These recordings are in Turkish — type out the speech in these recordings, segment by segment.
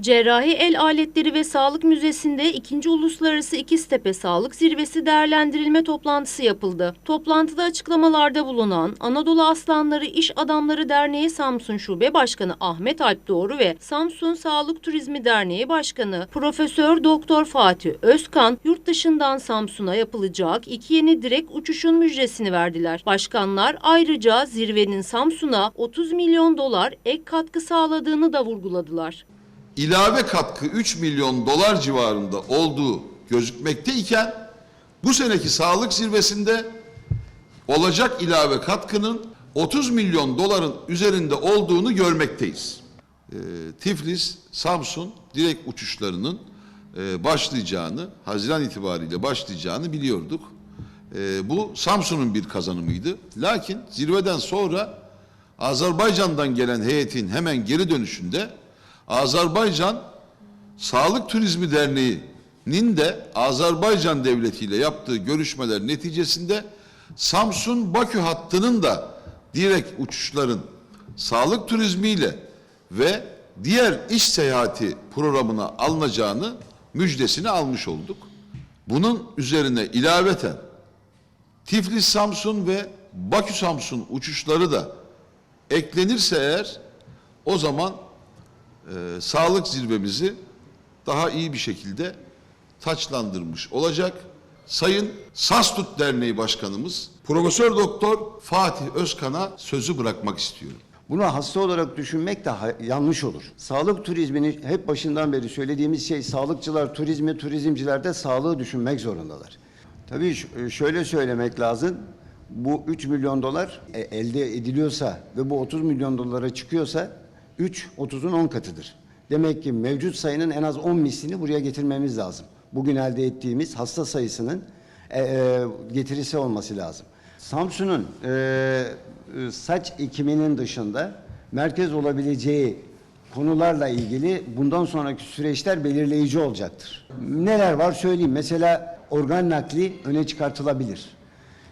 Cerrahi El Aletleri ve Sağlık Müzesi'nde 2. Uluslararası İkiztepe Sağlık Zirvesi değerlendirilme toplantısı yapıldı. Toplantıda açıklamalarda bulunan Anadolu Aslanları İş Adamları Derneği Samsun Şube Başkanı Ahmet Alp Doğru ve Samsun Sağlık Turizmi Derneği Başkanı Profesör Doktor Fatih Özkan yurt dışından Samsun'a yapılacak iki yeni direkt uçuşun müjdesini verdiler. Başkanlar ayrıca zirvenin Samsun'a 30 milyon dolar ek katkı sağladığını da vurguladılar. İlave katkı 3 milyon dolar civarında olduğu gözükmekteyken bu seneki sağlık zirvesinde olacak ilave katkının 30 milyon doların üzerinde olduğunu görmekteyiz. Ee, Tiflis, Samsun direkt uçuşlarının e, başlayacağını, Haziran itibariyle başlayacağını biliyorduk. Ee, bu Samsun'un bir kazanımıydı. Lakin zirveden sonra Azerbaycan'dan gelen heyetin hemen geri dönüşünde Azerbaycan Sağlık Turizmi Derneği'nin de Azerbaycan Devleti ile yaptığı görüşmeler neticesinde Samsun-Bakü hattının da direkt uçuşların sağlık turizmiyle ve diğer iş seyahati programına alınacağını müjdesini almış olduk. Bunun üzerine ilaveten Tiflis-Samsun ve Bakü-Samsun uçuşları da eklenirse eğer o zaman e, sağlık zirvemizi daha iyi bir şekilde taçlandırmış olacak. Sayın Sastut Derneği Başkanımız Profesör Doktor Fatih Özkan'a sözü bırakmak istiyorum. Bunu hasta olarak düşünmek de yanlış olur. Sağlık turizmini hep başından beri söylediğimiz şey sağlıkçılar turizmi, turizmciler de sağlığı düşünmek zorundalar. Tabii ş- şöyle söylemek lazım. Bu 3 milyon dolar e, elde ediliyorsa ve bu 30 milyon dolara çıkıyorsa 3 30'un 10 katıdır. Demek ki mevcut sayının en az 10 mislini buraya getirmemiz lazım. Bugün elde ettiğimiz hasta sayısının e, e, getirisi olması lazım. Samsun'un e, e, saç ekiminin dışında merkez olabileceği konularla ilgili bundan sonraki süreçler belirleyici olacaktır. Neler var söyleyeyim. Mesela organ nakli öne çıkartılabilir.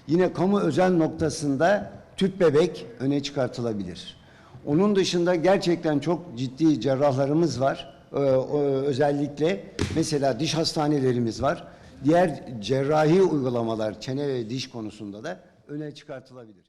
Yine kamu özel noktasında tüp bebek öne çıkartılabilir. Onun dışında gerçekten çok ciddi cerrahlarımız var. Ee, özellikle mesela diş hastanelerimiz var. Diğer cerrahi uygulamalar çene ve diş konusunda da öne çıkartılabilir.